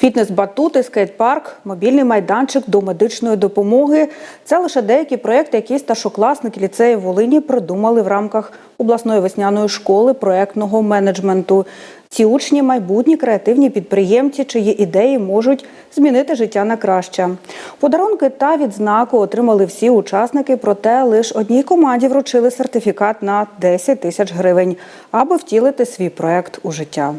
Фітнес-батути, скейт-парк, мобільний майданчик до медичної допомоги це лише деякі проекти, які старшокласники ліцею Волині придумали в рамках обласної весняної школи проектного менеджменту. Ці учні майбутні креативні підприємці, чиї ідеї можуть змінити життя на краще. Подарунки та відзнаку отримали всі учасники, проте лише одній команді вручили сертифікат на 10 тисяч гривень, аби втілити свій проект у життя.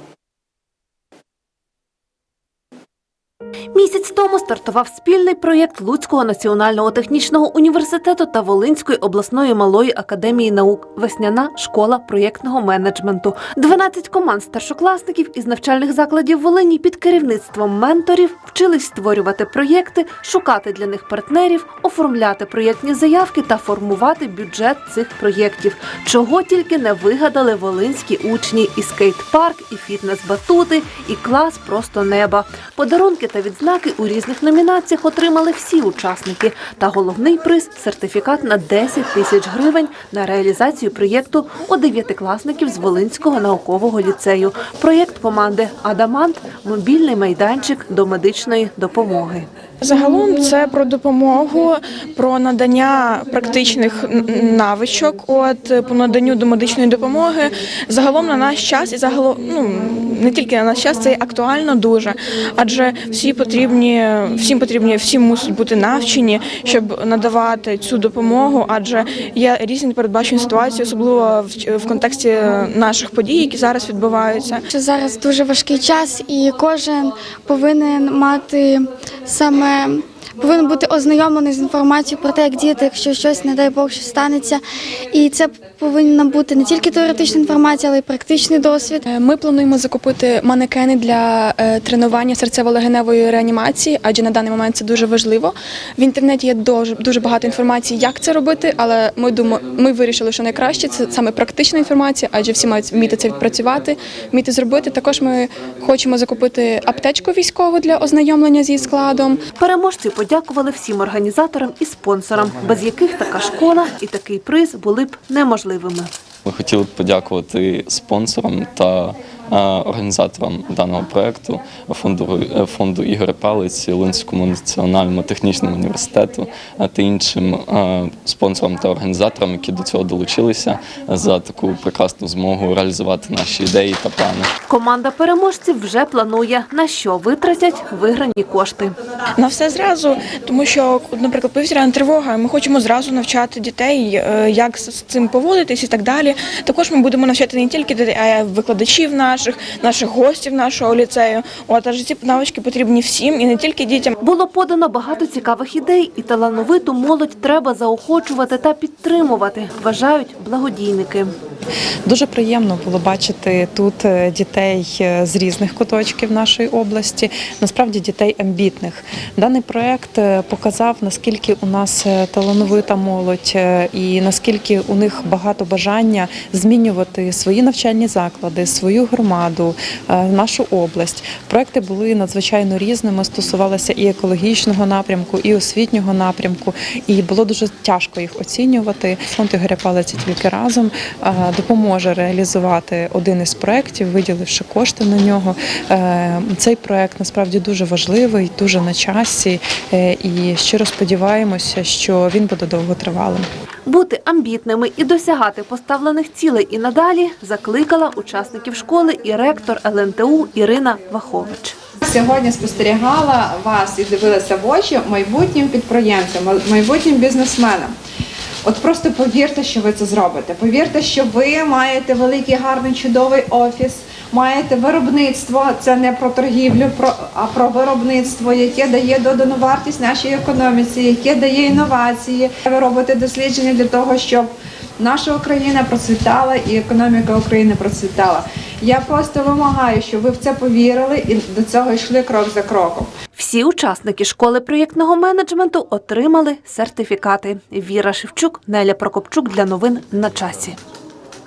Місяць тому стартував спільний проєкт Луцького національного технічного університету та Волинської обласної малої академії наук Весняна школа проєктного менеджменту. 12 команд старшокласників із навчальних закладів Волині під керівництвом менторів вчились створювати проєкти, шукати для них партнерів, оформляти проєктні заявки та формувати бюджет цих проєктів. Чого тільки не вигадали волинські учні і скейт-парк, і фітнес-батути, і клас просто неба. Подарунки та відзнаки у різних номінаціях отримали всі учасники. Та головний приз сертифікат на 10 тисяч гривень на реалізацію проєкту у дев'ятикласників з Волинського наукового ліцею. Проєкт команди Адамант мобільний майданчик до медичної допомоги. Загалом це про допомогу, про надання практичних навичок, от по наданню до медичної допомоги. Загалом на наш час і загалом ну не тільки на наш час, це актуально дуже, адже всі потрібні, всім потрібні, всі мусять бути навчені, щоб надавати цю допомогу, адже є різні передбачені ситуації, особливо в, в контексті наших подій, які зараз відбуваються. зараз дуже важкий час, і кожен повинен мати саме повинен бути ознайомлений з інформацією про те, як діяти, якщо щось, не дай Бог, що станеться. І це повинна бути не тільки теоретична інформація, але й практичний досвід. Е, Ми плануємо закупити манекени для е, тренування серцево-легеневої реанімації, адже на даний момент це дуже важливо. В інтернеті є дуже, дуже багато інформації, як це робити, але ми думаємо, ми вирішили, що найкраще це саме практична інформація, адже всі мають вміти це відпрацювати, вміти зробити. Також ми хочемо закупити аптечку військову для ознайомлення з її складом. Переможці подякували всім організаторам і спонсорам, без яких така школа і такий приз були б неможливими. Ми хотіли б подякувати спонсорам та організаторам даного проекту фонду, е, фонду Ігоря Палиці, Лунському національному технічному університету та іншим е, спонсорам та організаторам, які до цього долучилися за таку прекрасну змогу реалізувати наші ідеї та плани. Команда переможців вже планує на що витратять виграні кошти. На все зразу, тому що, наприклад, повітряна тривога, ми хочемо зразу навчати дітей, е, як з з цим поводитись і так далі. Також ми будемо навчати не тільки дітей, а й викладачів наших, наших гостів нашого ліцею. От адже ці навички потрібні всім і не тільки дітям. Було подано багато цікавих ідей, і талановиту молодь треба заохочувати та підтримувати, вважають благодійники. Дуже приємно було бачити тут е, дітей е, з різних куточків нашої області, насправді дітей амбітних. Даний проект е, показав, наскільки у нас талановита молодь і наскільки у них багато бажання змінювати свої навчальні заклади, свою громаду, нашу область. Проекти були надзвичайно різними, стосувалися і екологічного напрямку, і освітнього напрямку. І було дуже тяжко їх оцінювати. Фонд Ігоря Палиці тільки разом допоможе реалізувати один із проєктів, виділивши кошти на нього. Е, Цей проєкт насправді дуже важливий, дуже на часі, е, і щиро сподіваємося, що він буде довготривалим. Бути амбітними і досягати поставлених цілей і надалі закликала учасників школи і ректор ЛНТУ Ірина Вахович. Сьогодні спостерігала вас і дивилася в очі майбутнім підприємцям, майбутнім бізнесменам. От просто повірте, що ви це зробите. Повірте, що ви маєте великий, гарний, чудовий офіс, маєте виробництво. Це не про торгівлю, про, а про виробництво, яке дає додану вартість нашій економіці, яке дає інновації. Ви робите дослідження для того, щоб наша Україна процвітала і економіка України процвітала. Я просто вимагаю, щоб ви в це повірили і до цього йшли крок за кроком. Всі учасники школи проєктного менеджменту отримали сертифікати. Віра Шевчук, Неля Прокопчук для новин на часі.